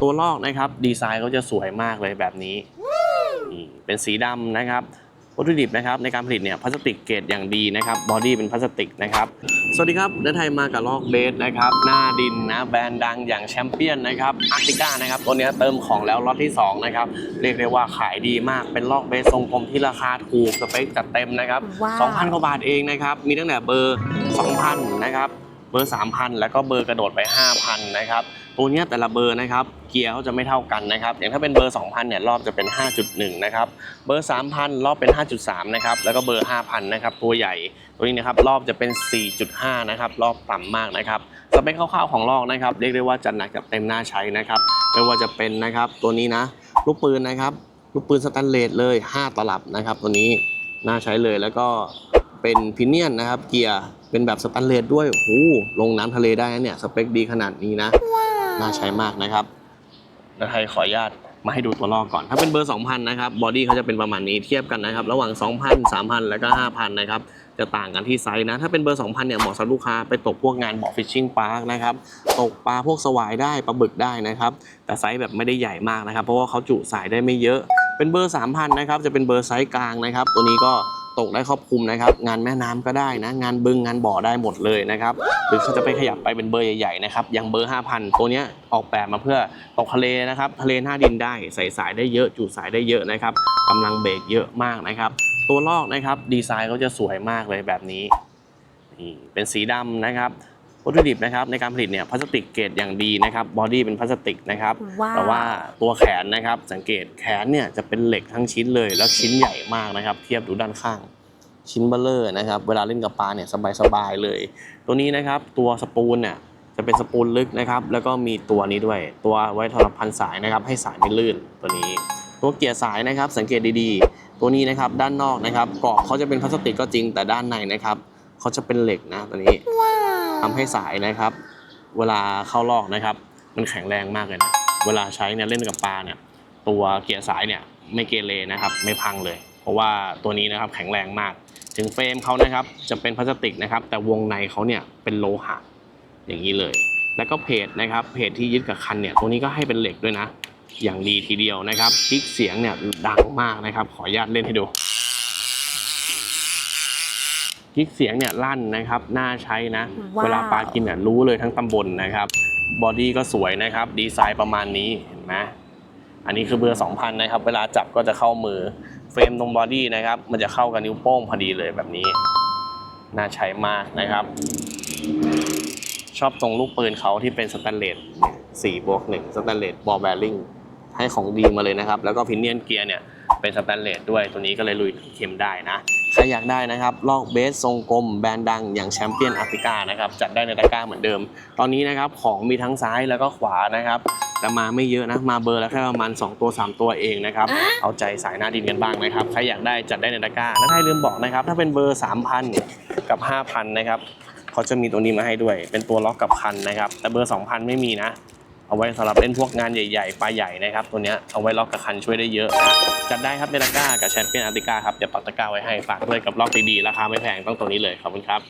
ตัวลอกนะครับดีไซน์เขาจะสวยมากเลยแบบนี้นี่เป็นสีดำนะครับวัตถุดิบนะครับในการผลิตเนี่ยพลาสติกเกรดอย่างดีนะครับบอดี้เป็นพลาสติกนะครับสวัสดีครับเดินไทยมากับลอกเบสนะครับหน้าดินนะแบรนด์ดังอย่างแชมเปี้ยนนะครับอาร์ติก้านะครับตัวเนี้ยเติมของแล้วล็อตที่สองนะครับเรียกได้ว่าขายดีมากเป็นลอกเบสทรงกลมที่ราคาถูกสเปคจัดเต็มนะครับว้าว2,000กว่าบาทเองนะครับมีตั้งแต่เบอร์ 2,000นะครับ เบอร์ 3,000 แล้วก็เบอร์กระโดดไป 5,000 นะครับ ตัวเนี้ยแต่ละเบอร์นะครับ เกียร์เขาจะไม่เท่ากันนะครับ อย่างถ้าเป็นเบอร์ 2,000 เนี่ยรอบจะเป็น 5.1 นะครับ เบอร์ 3,000 รอบเป็น 5.3 นะครับ แล้วก็เบอร์ 5,000 นะครับ ตัวใหญ่ ตัวนี้นะครับรอบจะเป็น 4.5 นะครับ รอบต่ำมากนะครับสเปคคร่าวๆของลอกนะครับ เรียกได้ว่าจัดหนักจัดเต็มหน้าใช้นะครับ ไม่ว่าจะเป็นนะครับตัวนี้นะ ลูกปืนนะครับ ลูกปืนสแตนเลสเลย 5 ตลับนะครับ ตัวนี้น่าใช้เลย แล้วก็เป็นพิเนียนนะครับ เกียร์ เป็นแบบสแตนเลสด้วยโอ้โหลงน้ำทะเลได้นะเนี่ย สเปคดีขนาดนี้นะ น่าใช้มากนะครับแล้วไทยขออนุญาตมาให้ดูตัวลอกก่อน ถ้าเป็นเบอร์ 2,000 นะครับ บอดี้เขาจะเป็นประมาณนี้เทียบกันนะครับ ระหว่าง 2,000 3,000 แล้วก็ 5,000 นะครับ จะต่างกันที่ไซส์นะ ถ้าเป็นเบอร์ 2,000 เนี่ยเหมาะสำหรับลูกค้าไปตกพวกงานบ่อฟิชชิงพาร์คนะครับ ตกปลาพวกสวายได้ปลาบึกได้นะครับ แต่ไซส์แบบไม่ได้ใหญ่มากนะครับ เพราะว่าเขาจุสายได้ไม่เยอะ เป็นเบอร์ 3,000 นะครับ จะเป็นเบอร์ไซส์กลางนะครับ ตัวนี้ก็ ตกได้ครอบคลุมนะครับ งานแม่น้ำก็ได้นะ งานบึงงานบ่อได้หมดเลยนะครับ หรือเขาจะไปขยับไปเป็นเบอร์ใหญ่ๆนะครับอย่างเบอร์ 5,000 ตัวเนี้ยออกแบบมาเพื่อตกทะเลนะครับ ทะเลหน้าดินได้ใส่สายได้เยอะจุสายได้เยอะนะครับกำลังเบรกเยอะมากนะครับ ตัวลอกนะครับดีไซน์เขาจะสวยมากเลยแบบนี้นี่เป็นสีดำนะครับ วัตถุดิบนะครับในการผลิตเนี่ยพลาสติกเกรดอย่างดีนะครับบอดี้เป็นพลาสติกนะครับว้าว แต่ว่าตัวแขนนะครับสังเกตแขนเนี่ยจะเป็นเหล็กทั้งชิ้นเลย แล้วชิ้นใหญ่มากนะครับ เทียบดูด้านข้าง ชิ้นเบลเลอร์นะครับ เวลาเล่นกับปลาเนี่ยสบายๆเลย ตัวนี้นะครับตัวสปูลเนี่ยจะเป็นสปูลลึกนะครับแล้วก็มีตัวนี้ด้วย ตัวไว้สำหรับพันสายนะครับให้สายไม่ลื่นตัวนี้ ตัวเกียร์สายนะครับสังเกตดีๆ ตัวนี้นะครับด้านนอกนะครับกรอบเขาจะเป็นพลาสติกก็จริงแต่ด้านในนะครับเขาจะเป็นเหล็กนะตัวนี้ ว้าวทำให้สายนะครับ เวลาเข้าลอกนะครับ มันแข็งแรงมากเลยนะเวลาใช้เนี่ยเล่นกับปลาเนี่ยตัวเกียร์สายเนี่ยไม่เกเรนะครับ ไม่พังเลย เพราะว่าตัวนี้นะครับแข็งแรงมาก ถึงเฟรมเขานะครับ จะเป็นพลาสติกนะครับ แต่วงในเขาเนี่ยเป็นโลหะอย่างนี้เลย แล้วก็เพจนะครับเพจที่ยึดกับคันเนี่ยตัวนี้ก็ให้เป็นเหล็กด้วยนะ อย่างดีทีเดียวนะครับคลิกเสียงเนี่ยดังมากนะครับ ขออนุญาตเล่นให้ดู คลิกเสียงเนี่ยลั่นนะครับน่าใช้นะว้าวเวลาปลากินเนี่ยรู้เลยทั้งตำบลนะครับบอดี้ก็สวยนะครับ ดีไซน์ประมาณนี้เห็นไหมอันนี้คือเบอร์2,000นะครับ เวลาจับก็จะเข้ามือเฟรมตรงบอดี้นะครับ มันจะเข้ากับนิ้วโป้งพอดีเลยแบบนี้ น่าใช้มากนะครับ ชอบตรงลูกปืนเขาที่เป็นสแตนเลส4บวก1สแตนเลสบอลแบริ่งให้ของดีมาเลยนะครับ แล้วก็พินเนียนเกียร์เนี่ย เป็นสแตนเลสด้วยตัวนี้ก็เลยลุยเข็มได้นะ ใครอยากได้นะครับ ลอกเบสทรงกลมแบรนด์ดังอย่างแชมเปี้ยนอาร์ติกานะครับจัดได้ในตะกร้าเหมือนเดิม ตอนนี้นะครับของมีทั้งซ้ายแล้วก็ขวานะครับแต่มาไม่เยอะนะมาเบอร์แล้วแค่ประมาณ 2 ตัว 3 ตัวเองนะครับเอาใจสายหน้าดินกันบ้างนะครับใครอยากได้จัดได้ในตะกร้าและถ้าลืมบอกนะครับถ้าเป็นเบอร์ 3,000 กับ 5,000 นะครับเขาจะมีตัวนี้มาให้ด้วย เป็นตัวล็อกกับคันนะครับ แต่เบอร์ 2,000 ไม่มีนะ เอาไว้สำหรับเล่นพวกงานใหญ่ๆปลาใหญ่นะครับตัวเนี้ยเอาไว้ล็อกกับคันช่วยได้เยอะนะจัดได้ครับเนตะกร้ากับแชมเปี้ยนอาร์ติกาครับเดี๋ยวปักตะกร้าไว้ให้ฝากด้วยกับล็อกดีๆราคาไม่แพงต้องตัวนี้เลยขอบคุณครับ